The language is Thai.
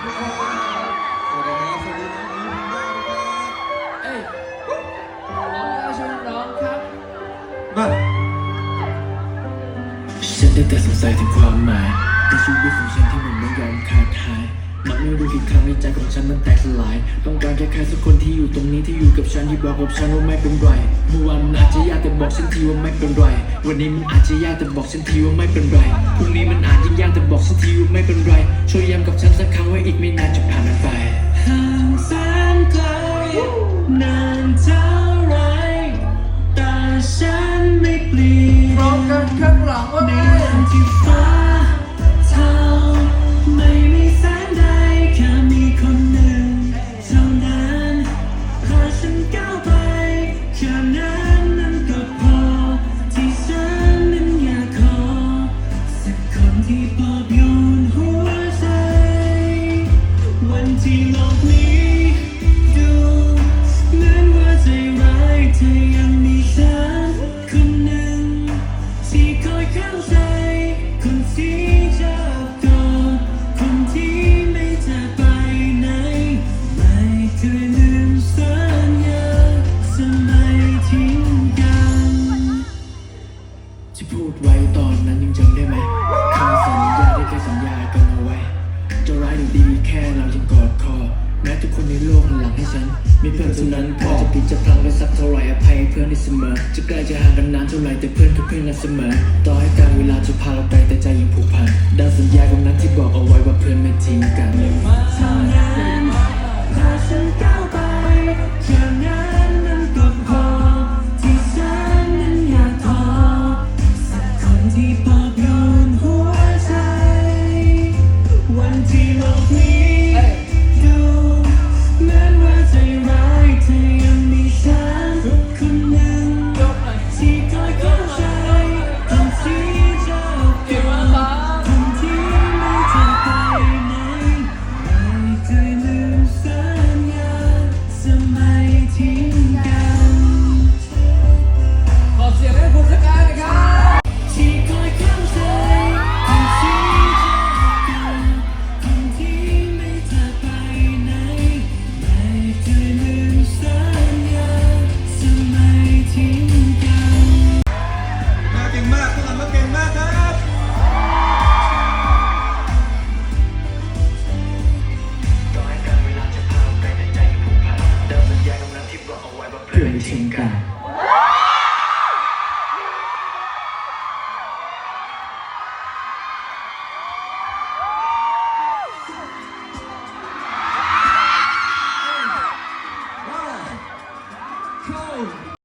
สวัสดีครับสวัสดีน้องอายุพันด้าด้วยครับเอ้ยน้องยาชนน้องครับ มาฉันได้แต่สงสัยถึงความหมายในชีวิตของฉันที่มันไม่ยอมขาดหายนับไม่รู้กี่ครั้งในใจของฉันมันแตกสลาย ต้องการแค่ใครสักคนที่อยู่ตรงนี้ที่อยู่กับฉันที่บอกกับฉันว่าไม่เป็นไรเมื่อวานมันอาจจะยากแต่บอกฉันทีว่าไม่เป็นไร วันนี้มันอาจจะยากแต่บอกฉันทีว่าไม่เป็นไร พรุ่งนี้มันอาจยิ่งยากแต่บอกฉันทีว่าไม่เป็นไร ช่วยย้ำกับฉัน อีกไม่นานจะผ่านมันไปห่างแสนไกลนานเท่าไรแต่ฉันไม่เปลี่ยน พร้อมกันข้างหลังว่าในไงวันที่ ที่พูดไว้ตอนนั้นยังจำได้ไหมคำสัญญาที่เคยสัญญากันเอาไว้ จะร้ายหรือดีแค่เรายังกอดคอแม้ทุกคนในโลกหันหลังให้ฉัน มีเพื่อนเท่านั้นพอจะผิดจะพลังไปสักเท่าไรอภัยเพื่อนได้เสมอ จะใกล้จะห่างกันนานเท่าไรแต่เพื่อนคือเพื่อนกันเสมอ ต่อให้การเวลาจะพาเราไปแต่ใจยังผูกพันดังสัญญากำนั้นที่บอกเอาไว้ว่าเพื่อนไม่ทิ้งกัน เอาไ